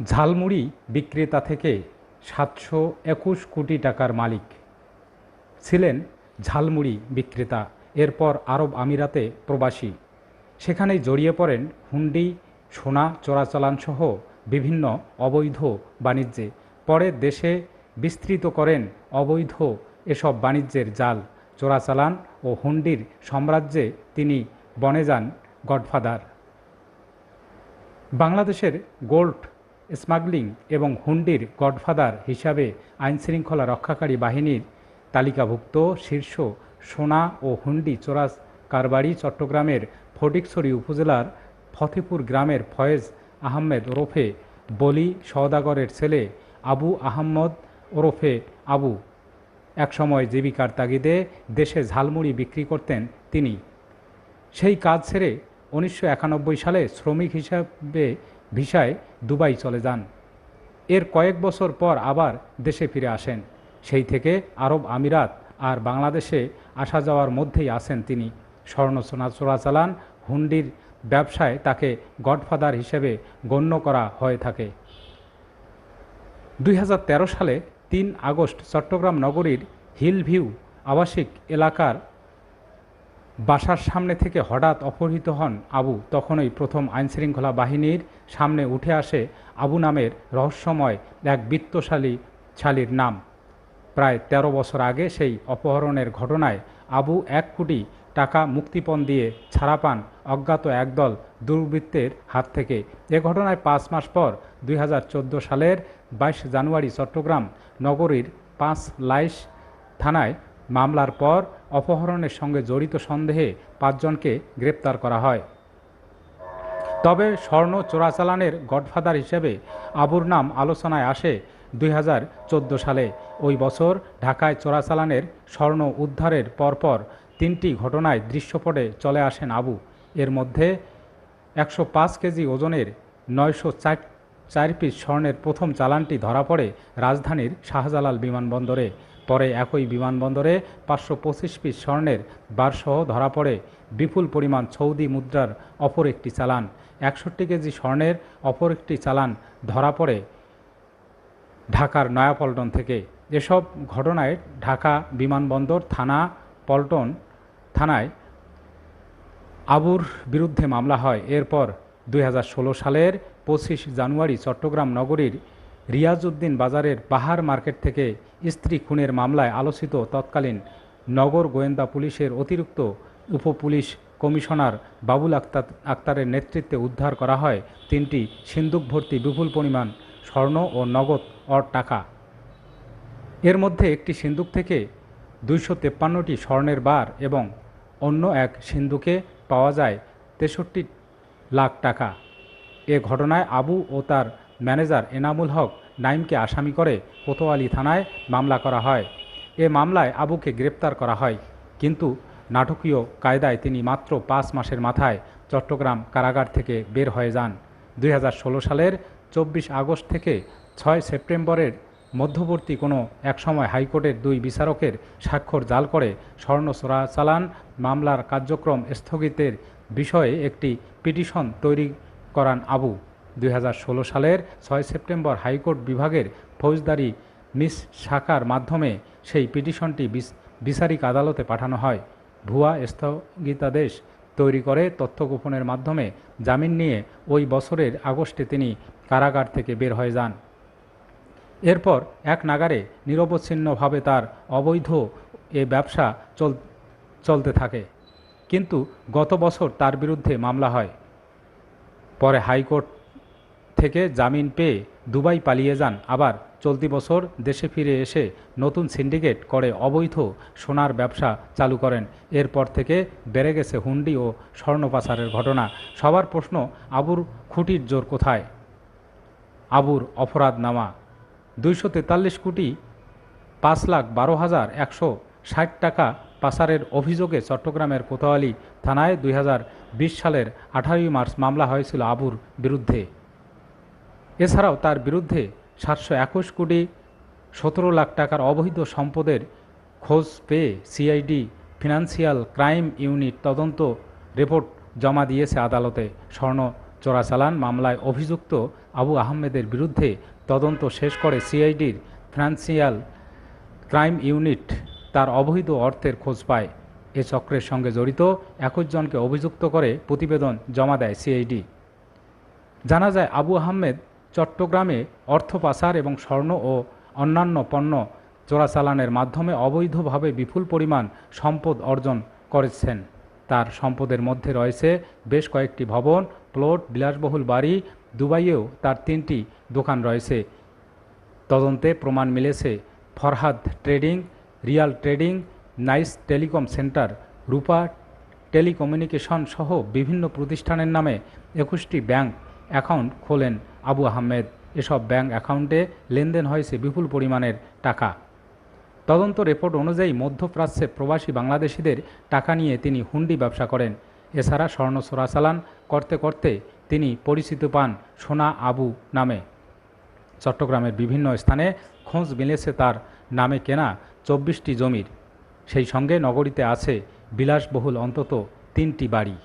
ঝালমুড়ি বিক্রেতা থেকে সাতশো একুশ কোটি টাকার মালিক ছিলেন ঝালমুড়ি বিক্রেতা, এরপর আরব আমিরাতে প্রবাসী। সেখানেই জড়িয়ে পড়েন হুন্ডি, সোনা চোরাচালানসহ বিভিন্ন অবৈধ বাণিজ্যে। পরে দেশে বিস্তৃত করেন অবৈধ এসব বাণিজ্যের জাল, চোরাচালান ও হুন্ডির সাম্রাজ্যে তিনি বনে যান গডফাদার। বাংলাদেশের গোল্ড স্মাগলিং এবং হুন্ডির গডফাদার হিসাবে আইনশৃঙ্খলা রক্ষাকারী বাহিনীর তালিকাভুক্ত শীর্ষ সোনা ও হুন্ডি চোরাস কারবারি চট্টগ্রামের ফটিকছড়ি উপজেলার ফতেপুর গ্রামের ফয়েজ আহমেদ ওরফে বলি সওদাগরের ছেলে আবু আহম্মদ ওরফে আবু। একসময় জীবিকার তাগিদে দেশে ঝালমুড়ি বিক্রি করতেন তিনি। সেই কাজ ছেড়ে উনিশশো একানব্বই সালে শ্রমিক হিসাবে ভিসায় দুবাই চলে যান। এর কয়েক বছর পর আবার দেশে ফিরে আসেন। সেই থেকে আরব আমিরাত আর বাংলাদেশে আসা যাওয়ার মধ্যেই আছেন তিনি। স্বর্ণ সোনা চোরাচালান হুন্ডির ব্যবসায় তাকে গডফাদার হিসেবে গণ্য করা হয়ে থাকে। দুই হাজার তেরো সালে তিন আগস্ট চট্টগ্রাম নগরীর হিলভিউ আবাসিক এলাকার বাসার সামনে থেকে হঠাৎ অপহৃত হন আবু। তখনই প্রথম আইনশৃঙ্খলা বাহিনীর সামনে উঠে আসে আবু নামের রহস্যময় এক বিত্তশালী শালীর নাম। প্রায় ১৩ বছর আগে সেই অপহরণের ঘটনায় আবু এক কোটি টাকা মুক্তিপণ দিয়ে ছাড়া পান অজ্ঞাত একদল দুর্বৃত্তের হাত থেকে। এ ঘটনায় পাঁচ মাস পর দুই হাজার চোদ্দ সালের বাইশ জানুয়ারি চট্টগ্রাম নগরীর পাঁচ লাইশ থানায় মামলার পর অপহরণের সঙ্গে জড়িত সন্দেহে পাঁচজনকে গ্রেপ্তার করা হয়। তবে স্বর্ণ চোরাচালানের গডফাদার হিসেবে আবুর নাম আলোচনায় আসে দুই হাজার চোদ্দ সালে। ওই বছর ঢাকায় চোরাচালানের স্বর্ণ উদ্ধারের পরপর তিনটি ঘটনায় দৃশ্যপটে চলে আসেন আবু। এর মধ্যে একশো পাঁচ কেজি ওজনের নয়শো চার চার পিস স্বর্ণের প্রথম চালানটি ধরা পড়ে রাজধানীর শাহজালাল বিমানবন্দরে। পরে একই বিমানবন্দরে পাঁচশো পঁচিশ পিস স্বর্ণের বারসহ ধরা পড়ে। বিপুল পরিমাণ সৌদি মুদ্রার অপর একটি চালান। একষট্টি কেজি স্বর্ণের অপর একটি চালান ধরা পড়ে ঢাকার নয়াপল্টন থেকে। এসব ঘটনায় ঢাকা বিমানবন্দর থানা পল্টন থানায় আবুর বিরুদ্ধে মামলা হয়। এরপর দু হাজার ষোলো সালের পঁচিশ জানুয়ারি চট্টগ্রাম নগরীর রিয়াজউদ্দিন বাজারের পাহাড় মার্কেট থেকে স্ত্রী খুনের মামলায় আলোচিত তৎকালীন নগর গোয়েন্দা পুলিশের অতিরিক্ত উপপুলিশ কমিশনার বাবুল আক্তার, আক্তারের নেতৃত্বে উদ্ধার করা হয় তিনটি সিন্দুক ভর্তি বিপুল পরিমাণ স্বর্ণ ও নগদ অর টাকা। এর মধ্যে একটি সিন্দুক থেকে দুইশো তেপ্পান্নটি স্বর্ণের বার এবং অন্য এক সিন্ধুকে পাওয়া যায় তেষট্টি লাখ টাকা। এ ঘটনায় আবু ও তার ম্যানেজার এনামুল হক নাইমকে আসামি করে কোতোয়ালি থানায় মামলা করা হয়। এ মামলায় আবুকে গ্রেপ্তার করা হয়। কিন্তু নাটকীয় কায়দায় তিনি মাত্র পাঁচ মাসের মাথায় চট্টগ্রাম কারাগার থেকে বের হয়ে যান। দুই হাজার ষোলো সালের চব্বিশ আগস্ট থেকে ছয় সেপ্টেম্বরের মধ্যবর্তী কোনো একসময় হাইকোর্টের দুই বিচারকের স্বাক্ষর জাল করে স্বর্ণ চোরাচালান মামলার কার্যক্রম স্থগিতের বিষয়ে একটি পিটিশন তৈরি করান আবু। দুই হাজার ষোলো সালের ছয় সেপ্টেম্বর হাইকোর্ট বিভাগের ফৌজদারি মিস শাখার মাধ্যমে সেই পিটিশনটি বিচারিক আদালতে পাঠানো হয়। ভুয়া স্থগিতাদেশ তৈরি করে তথ্য গোপনের মাধ্যমে জামিন নিয়ে ওই বছরের আগস্টে তিনি কারাগার থেকে বের হয়ে যান। এরপর এক নাগারে নিরবচ্ছিন্নভাবে তার অবৈধ এ ব্যবসা চল, চলতে থাকে। কিন্তু গত বছর তার বিরুদ্ধে মামলা হয়। পরে হাইকোর্ট থেকে জামিন পেয়ে দুবাই পালিয়ে যান। আবার চলতি বছর দেশে ফিরে এসে নতুন সিন্ডিকেট করে অবৈধ সোনার ব্যবসা চালু করেন। এরপর থেকে বেড়ে গেছে হুন্ডি ও স্বর্ণ পাচারের ঘটনা। সবার প্রশ্ন, আবুর খুঁটির জোর কোথায়? আবুর অপরাধ নামা দুইশো তেতাল্লিশ কোটি পাঁচ লাখ বারো হাজার একশো ষাট টাকা পাচারের অভিযোগে চট্টগ্রামের কোতোয়ালি থানায় দুই হাজার বিশ সালের আঠারোই মার্চ মামলা হয়েছিল আবুর বিরুদ্ধে। এছাড়াও তার বিরুদ্ধে সাতশো একুশ কোটি সতেরো লাখ টাকার অবৈধ সম্পদের খোঁজ পেয়ে সিআইডি ফিনান্সিয়াল ক্রাইম ইউনিট তদন্ত রিপোর্ট জমা দিয়েছে আদালতে। স্বর্ণ চোরাচালান মামলায় অভিযুক্ত আবু আহমেদের বিরুদ্ধে তদন্ত শেষ করে সিআইডির ফিনান্সিয়াল ক্রাইম ইউনিট তার অবৈধ অর্থের খোঁজ পায়। এ চক্রের সঙ্গে জড়িত একুশ জনকে অভিযুক্ত করে প্রতিবেদন জমা দেয় সিআইডি। জানা যায়, আবু আহমেদ চট্টগ্রামে অর্থ পাচার এবং স্বর্ণ ও অন্যান্য পণ্য চোরাচালানের মাধ্যমে অবৈধভাবে বিপুল পরিমাণ সম্পদ অর্জন করেছেন। তার সম্পদের মধ্যে রয়েছে বেশ কয়েকটি ভবন, প্লট, বিলাসবহুল বাড়ি, দুবাইয়েও তার তিনটি দোকান রয়েছে। তদন্তে প্রমাণ মিলেছে, Farhad trading, real trading, nice telecom centre, Rupa telecommunication সহ বিভিন্ন প্রতিষ্ঠানের নামে একুশটি ব্যাংক অ্যাকাউন্ট খোলেন। আবু আহমেদ, এসব ব্যাংক অ্যাকাউন্টে লেনদেন হয়েছে বিপুল পরিমাণের টাকা। তদন্ত রিপোর্ট অনুযায়ী মধ্যপ্রাচ্যে প্রবাসী বাংলাদেশিদের টাকা নিয়ে তিনি হুন্ডি ব্যবসা করেন। এছাড়া স্বর্ণ চোরাচালান করতে করতে তিনি পরিচিত পান সোনা আবু নামে। চট্টগ্রামের বিভিন্ন স্থানে খোঁজ মিলেছে তার নামে কেনা চব্বিশটি জমির। সেই সঙ্গে নগরীতে আছে বিলাসবহুল অন্তত তিনটি বাড়ি।